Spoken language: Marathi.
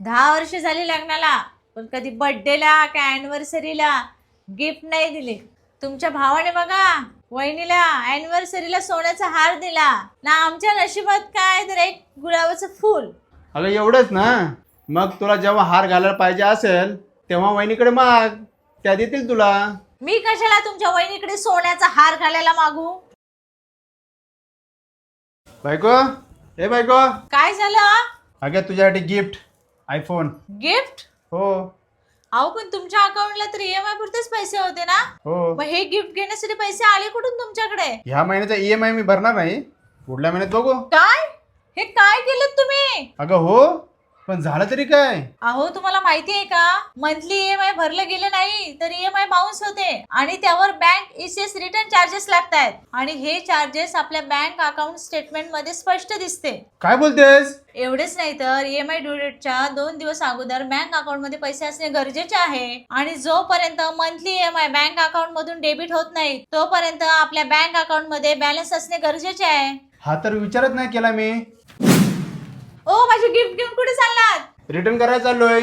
दहा वर्ष झाली लग्नाला पण कधी बर्थडेला काय अॅनिव्हर्सरीला गिफ्ट नाही दिले. तुमच्या भावाने बघा वहिनीला अॅनिव्हर्सरीला सोन्याचा हार दिला. ना आमच्या नशिबात काय तर एक गुलाबाचं फूल. अगं एवढंच ना? मग तुला जेव्हा हार घालायला पाहिजे असेल तेव्हा वहिनीकडे माग. त्या देतील तुला. मी कशाला तुमच्या वहिनीकडे सोन्याचा हार घालायला मागू? बायको? ए बायको? काय झालं? अगं तुझ्यासाठी गिफ्ट आयफोन गिफ्ट हो. अहो पण तुमच्या अकाउंटला तर ईएमआय पुरतेच पैसे होते ना? हो. मग हे गिफ्ट घेण्यासाठी पैसे आले कुठून तुमच्याकडे? ह्या महिन्याचा ई एम आय मी भरणार नाही. पुढल्या महिन्यात बघू. काय? हे काय केलं तुम्ही? अगं हो पण झालं तरी काय? अहो तुम्हाला माहिती आहे का मंथली ईएमआय भरलं गेलं नाही तर ईएमआय बाउन्स होते. आणि त्यावर बँक ईसीएस रिटर्न चार्जेस लागतात आणि हे चार्जेस आपल्या बँक अकाउंट स्टेटमेंटमध्ये स्पष्ट दिसते. काय बोलतेस? एवढेच नाही तर ईएमआय ड्यू डेटच्या दोन दिवस अगोदर बँक अकाउंटमध्ये पैसे असणे गरजेचे आहे. आणि जोपर्यंत मंथली ईएमआय बँक अकाउंट मधून डेबिट होत नाही तोपर्यंत आपल्या बँक अकाउंटमध्ये बॅलन्स असणे गरजेचे आहे. हा तर विचारच नाही केला मी. ओ माझी गिफ्ट घेऊन कुठे चाललात? रिटर्न करायला चाललोय.